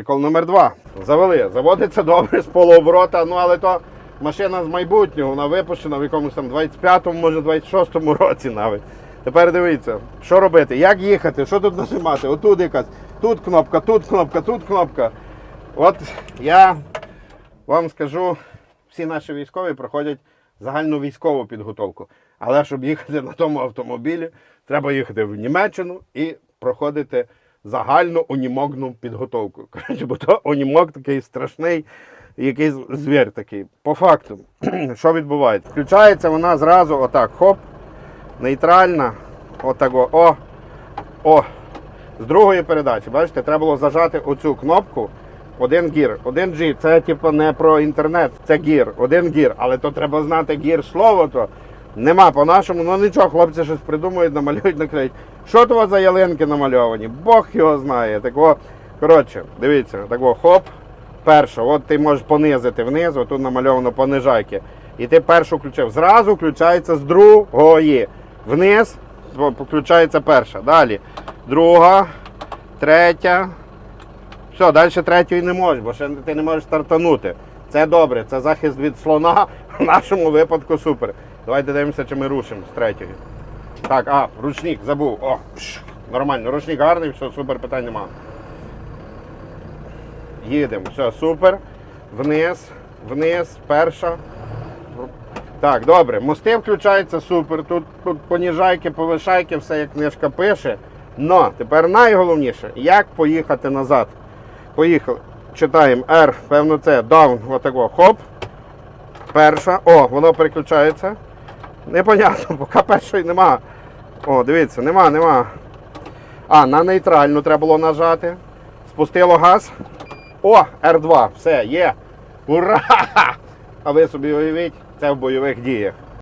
Прикол номер два. Завели. Заводиться добре з полуоборота, ну але то машина з майбутнього, вона випущена в якомусь там 25-му, може 26-му році навіть. Тепер дивіться, що робити, як їхати, що тут нажимати? Отут якась, тут кнопка, тут кнопка, тут кнопка. От я вам скажу, всі наші військові проходять загальну військову підготовку. Але щоб їхати на тому автомобілі, треба їхати в Німеччину і проходити загальну унімогну підготовку. Коротше, бо то унімог такий страшний, якийсь звір такий. По факту, що відбувається? Включається вона зразу отак, хоп, нейтральна, отако, о, о. З другої передачі, бачите, треба було зажати оцю кнопку. Один гір, один G, це типу не про інтернет, це гір, один гір. Але то треба знати гір слово, то нема по-нашому. Ну нічого, хлопці щось придумують, намалюють, наклеють. Що то у вас за ялинки намальовані? Бог його знає. Тако, коротше, дивіться, тако, хоп, перша. От ти можеш понизити вниз, отут намальовано понижайки. І ти першу включив. Зразу включається з другої. Вниз включається перша. Далі. Друга, третя. Все, далі третьої не можеш, бо ще ти не можеш стартанути. Це добре, це захист від слона. В нашому випадку супер. Давайте дивимося, чи ми рушимо з третьої. Так, а, ручник, забув. О, нормально, ручник гарний, все, супер, питань нема. Їдемо, все, супер. Вниз, вниз, перша. Так, добре, мости включаються супер. Тут, тут поніжайки, повишайки, все як книжка пише. Но тепер найголовніше, як поїхати назад. Поїхали. Читаємо R, певно, це down, отако, хоп. Перша. О, воно переключається. Непонятно, поки першої нема. О, дивіться, нема, нема. А, на нейтральну треба було нажати. Спустило газ. О, R2, все, є. Ура! А ви собі уявіть, це в бойових діях.